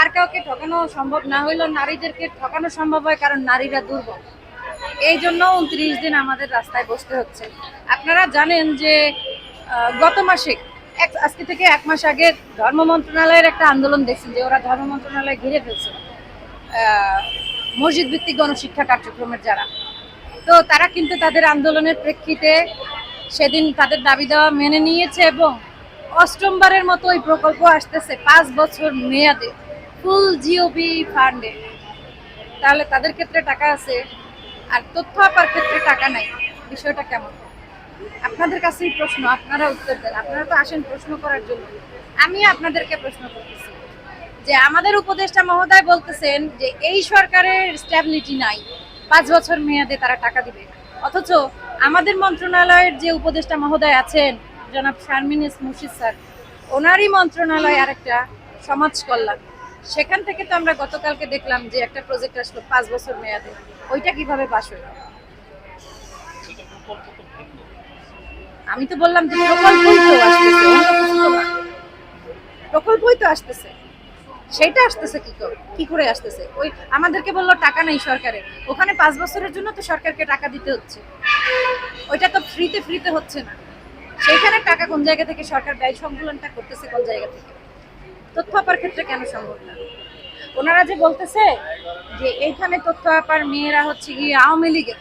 আর কাউকে ঠকানো সম্ভব না হইলেও নারীদেরকে ঠকানো সম্ভব হয়, কারণ নারীরা দুর্বল। এই জন্য উনত্রিশ দিন আমাদের রাস্তায় বসতে হচ্ছে। আপনারা জানেন যে গত মাসে, এক, আজকে থেকে এক মাস আগে ধর্ম মন্ত্রণালয়ের একটা আন্দোলন দেখছেন যে ওরা ধর্ম মন্ত্রণালয় ঘিরে ফেলছে। মসজিদ ভিত্তিক গণশিক্ষা কার্যক্রমের যারা। তো তারা কিন্তু তাদের আন্দোলনের প্রেক্ষিতে সেদিন তাদের দাবি দেওয়া মেনে নিয়েছে এবং অষ্টমবারের মতো ওই প্রকল্প আসতেছে, পাঁচ বছর মেয়াদে। ফুল জিওবি ফান্ডে তাহলে তাদের ক্ষেত্রে টাকা আছে, আর তথ্য আপার ক্ষেত্রে টাকা নাই। বিষয়টা কেমন? আপনাদের কাছেই প্রশ্ন, আপনারা উত্তর দেন। আপনারা তো আসেন প্রশ্ন করার জন্য। আমি আপনাদেরকে প্রশ্ন করতেছি যে, আমাদের উপদেষ্টা মহোদয় বলতেছেন যে, এই সরকারের স্ট্যাবিলিটি নাই। পাঁচ বছর মেয়াদে তারা টাকা দিবে। অথচ আমাদের মন্ত্রণালয়ের যে উপদেষ্টা মহোদয় আছেন, জনাব শারমিন মুর্শিদ স্যার, ওনারই মন্ত্রণালয় আরেকটা সমাজ কল্যাণ। সেখান থেকে তো আমরা গতকালকে দেখলাম যে একটা প্রজেক্ট আসলো পাঁচ বছর মেয়াদে। ওইটা কীভাবে পাশ হলো? আমি তো বললাম যে প্রকল্পই তো আসতেছে। প্রকল্পই তো আসতেছে। সেটা আসতেছে কি করে? কি করে আসতেছে? ওই আমাদেরকে বলল, টাকা নেই সরকারের। ওখানে পাঁচ বছরের জন্য তো সরকারকে টাকা দিতে হচ্ছে। ওইটা তো ফ্রিতে ফ্রিতে হচ্ছে না। সেইখানে টাকা কোন জায়গা থেকে সরকার ব্যয় সংকুলনটা করতেছে কোন জায়গা থেকে? তথ্য আপার ক্ষেত্রে কেন সম্ভব না? ওনারা যে বলতেছে যে এইখানে তথ্য আপার মেয়েরা হচ্ছে গিয়ে আওয়ামী লীগের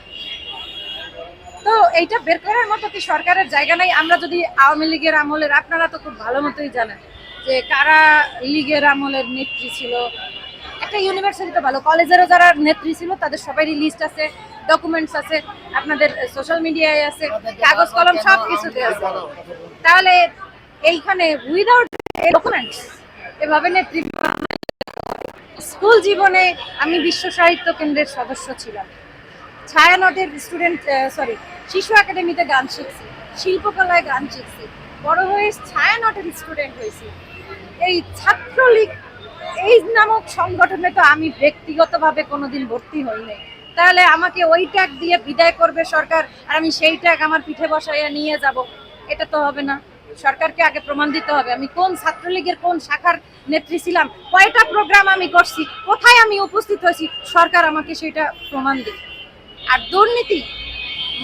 তো এইটা বের করার মতো কি সরকারের জায়গা নাই? আমরা যদি আওয়ামী লীগের আমলের আপনারা তো খুব ভালো মতোই জানেন যে কারা লীগের আমলের নেত্রী ছিল। একটা ইউনিভার্সিটি তো ভালো কলেজেরও যারা নেত্রী ছিল, তাদের সবারই লিস্ট আছে ডকুমেন্টস আছে, আপনাদের সোশ্যাল মিডিয়ায় আছে, কাগজ, কলম সব কিছুতে আছে। তাহলে এইখানে উইদাউট ডকুমেন্টস এভাবে নেত্রী স্কুল জীবনে আমি বিশ্ব সাহিত্য কেন্দ্রের সদস্য ছিলাম। ছায়ানটের স্টুডেন্ট সরি শিশু একাডেমিতে গান শিখছি, শিল্পকলায় গান শিখছি, বড় হয়ে ছায়ানটের স্টুডেন্ট হয়েছি। এই ছাত্রলীগ, এই নামক সংগঠনে তো আমি ব্যক্তিগতভাবে কোনোদিন ভর্তি হইনি। তাহলে আমাকে ওই ট্যাগ দিয়ে বিদায় করবে সরকার, আর আমি সেই ট্যাগ আমার পিঠে বসাইয়া নিয়ে যাব, এটা তো হবে না। সরকারকে আগে প্রমাণ দিতে হবে। আমি কোন ছাত্রলীগের কোন শাখার নেত্রী ছিলাম, কয়টা প্রোগ্রাম আমি করছি, কোথায় আমি উপস্থিত হয়েছি, সরকার আমাকে সেটা প্রমাণ দিবে আর দুর্নীতি,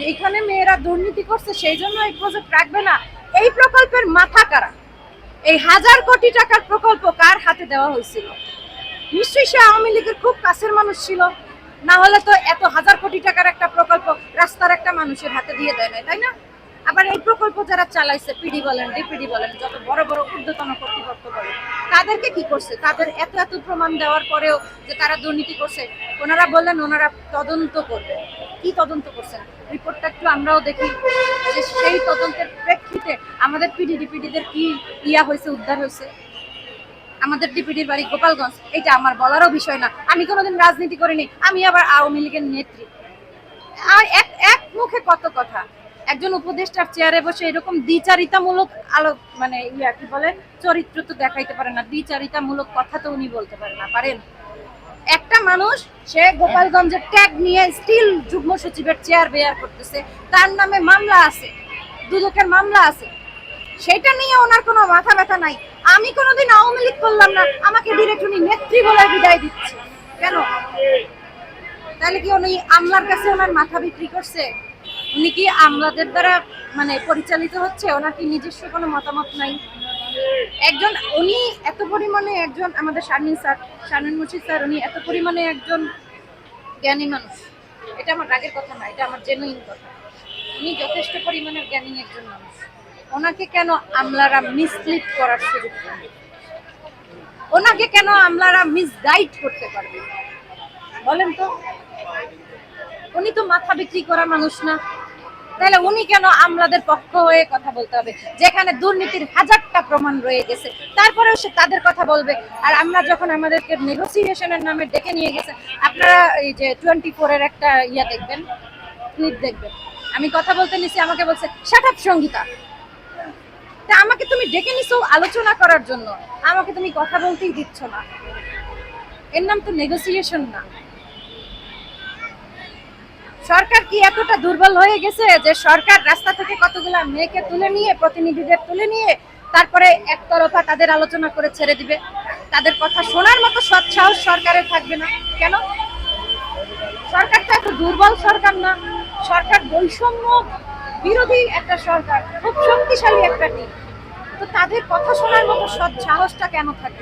এইখানে মেয়েরা দুর্নীতি করছে, সেই জন্য এই প্রজেক্ট রাখবে না। এই প্রকল্পের মাথা কারা? এই হাজার কোটি টাকার প্রকল্প কার হাতে দেওয়া হয়েছিল? নিশ্চয়ই সে আওয়ামী লীগের খুব কাছের মানুষ ছিল। না হলে তো এত হাজার কোটি টাকার একটা প্রকল্প রাস্তার একটা মানুষের হাতে দিয়ে দেয় না তাই না? আবার এই প্রকল্প যারা চালাইছে, পিডি বলেন, ডিপিডি বলেন, যত বড় বড় ঊর্ধ্বতন কর্তৃপক্ষ বলেন, তাদেরকে কি করছে? তাদের এত এত প্রমাণ দেওয়ার পরেও যে তারা দুর্নীতি করছে, ওনারা বললেন ওনারা তদন্ত করবে। কি তদন্ত করছেন? রিপোর্টটা একটু আমরাও দেখি যে সেই তদন্তের প্রেক্ষিতে আমাদের পিডি, ডিপিডিদের কি ইয়া হয়েছে, উদ্ধার হয়েছে? আমাদের ডিপিডির বাড়ি গোপালগঞ্জ এটা আমার বলারও বিষয় না। আমি কোনোদিন রাজনীতি করিনি, আমি আবার আওয়ামী লীগের নেত্রী। আর এক এক মুখে কত কথা। একজন উপদেষ্টার চেয়ারে বসে এরকম দ্বিচারিতামূলক আলো মানে ইয়া, কি বলে, চরিত্র তো দেখাইতে পারে না, দ্বিচারিতামূলক কথা তো উনি বলতে পারে না, পারেন? একটা মানুষ, সে গোপালগঞ্জের ট্যাগ নিয়ে স্টিল যুগ্ম সচিবের চেয়ার বেয়ার করতেছে, তার নামে মামলা আছে, দুদকের মামলা আছে, সেটা নিয়ে ওনার কোনো মাথা ব্যথা নাই। আমি কোনোদিন আওয়ামী লীগ করলাম না, আমাকে ডিরেক্ট উনি নেত্রী বলে বিদায় দিচ্ছে। কেন? তাহলে কি উনি আমলার কাছে ওনার মাথা বিক্রি করছে? উনি কি আমলাদের দ্বারা মানে পরিচালিত হচ্ছে? ওনার কি নিজস্ব কোনো মতামত নাই? একজন, উনি এত পরিমাণে একজন, আমাদের শারমিন স্যার, শারমিন মুর্শিদ স্যার, উনি এত পরিমাণে একজন জ্ঞানী মানুষ। এটা আমার রাগের কথা না, এটা আমার জেনুইন কথা। উনি যথেষ্ট পরিমাণে জ্ঞানী একজন মানুষ। ওনাকে কেন আমলারা মিসলিড করার সুযোগ পাবে ওনাকে কেন আমলারা মিসগাইড করতে পারবে? বলেন তো। উনি তো মাথা বিক্রি করা মানুষ না। তাহলে উনি কেন আমলাদের পক্ষ হয়ে কথা বলতে হবে? যেখানে দুর্নীতির হাজারটা প্রমাণ রয়ে গেছে। তারপরেও সে তাদের কথা বলবে। আর আমরা যখন আমাদেরকে নেগোসিয়েশনের নামে ডেকে নিয়ে গেছে, আপনারা এই যে টোয়েন্টি ফোরের একটা ইয়া দেখবেন ক্লিপ দেখবেন। আমি কথা বলতে নিছি, আমাকে বলছে শাট আপ সঙ্গীতা। তা আমাকে তুমি ডেকে নিছো আলোচনা করার জন্য। আমাকে তুমি কথা বলতেই দিচ্ছ না। এর নাম তো নেগোসিয়েশন না। সরকার কি এতটা দুর্বল হয়ে গেছে যে সরকার রাস্তা থেকে কতগুলা মেয়েকে তুলে নিয়ে, প্রতিনিধিদের তুলে নিয়ে তারপরে একতরফা তাদের আলোচনা করে ছেড়ে দিবে? তাদের কথা শোনার মতো সৎ সাহস সরকারের থাকবে না। কেন? সরকার তো এত দুর্বল সরকার না। সরকার বৈষম্য বিরোধী একটা সরকার, খুব শক্তিশালী একটা টিম। তো তাদের কথা শোনার মতো সৎ সাহসটা কেন থাকবে?